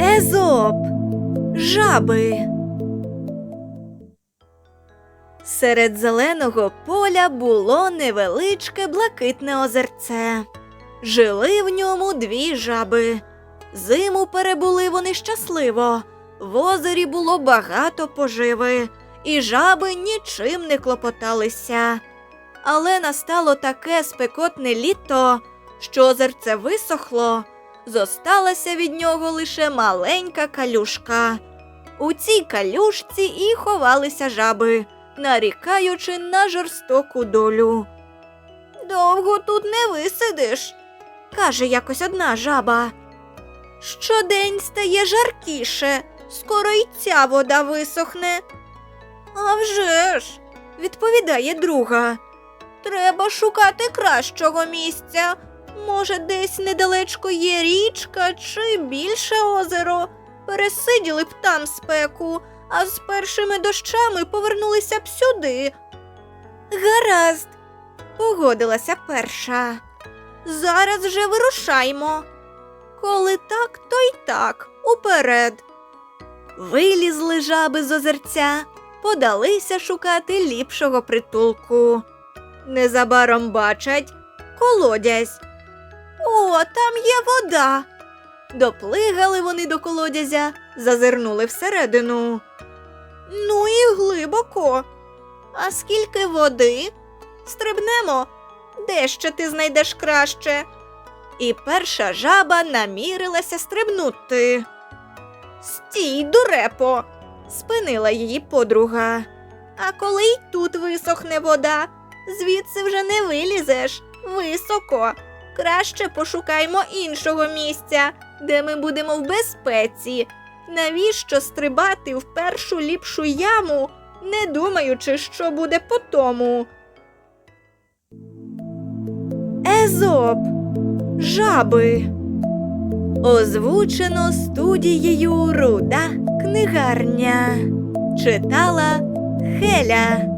Езоп. Жаби. Серед зеленого поля було невеличке блакитне озерце. Жили в ньому дві жаби. Зиму перебули вони щасливо. В озері було багато поживи, і жаби нічим не клопоталися. Але настало таке спекотне літо, що озерце висохло, зосталася від нього лише маленька калюшка. У цій калюшці і ховалися жаби, нарікаючи на жорстоку долю. Довго тут не висидиш, каже якось одна жаба. Щодень стає жаркіше, скоро й ця вода висохне. «А вже ж», – відповідає друга. Треба шукати кращого місця. Може, десь недалечко є річка чи більше озеро. Пересиділи б там спеку, а з першими дощами повернулися б сюди. Гаразд, погодилася перша. Зараз же вирушаймо. Коли так, то й так, уперед. Вилізли жаби з озерця, подалися шукати ліпшого притулку. Незабаром бачать колодязь. О, там є вода. Доплигали вони до колодязя, зазирнули всередину. Ну і глибоко. А скільки води? Стрибнемо, де ще ти знайдеш краще. І перша жаба намірилася стрибнути. Стій, дурепо, спинила її подруга. А коли й тут висохне вода, звідси вже не вилізеш високо. Краще пошукаймо іншого місця, де ми будемо в безпеці. Навіщо стрибати в першу ліпшу яму, не думаючи, що буде по тому? Езоп. Жаби. Озвучено студією Руда книгарня. Читала Хеля.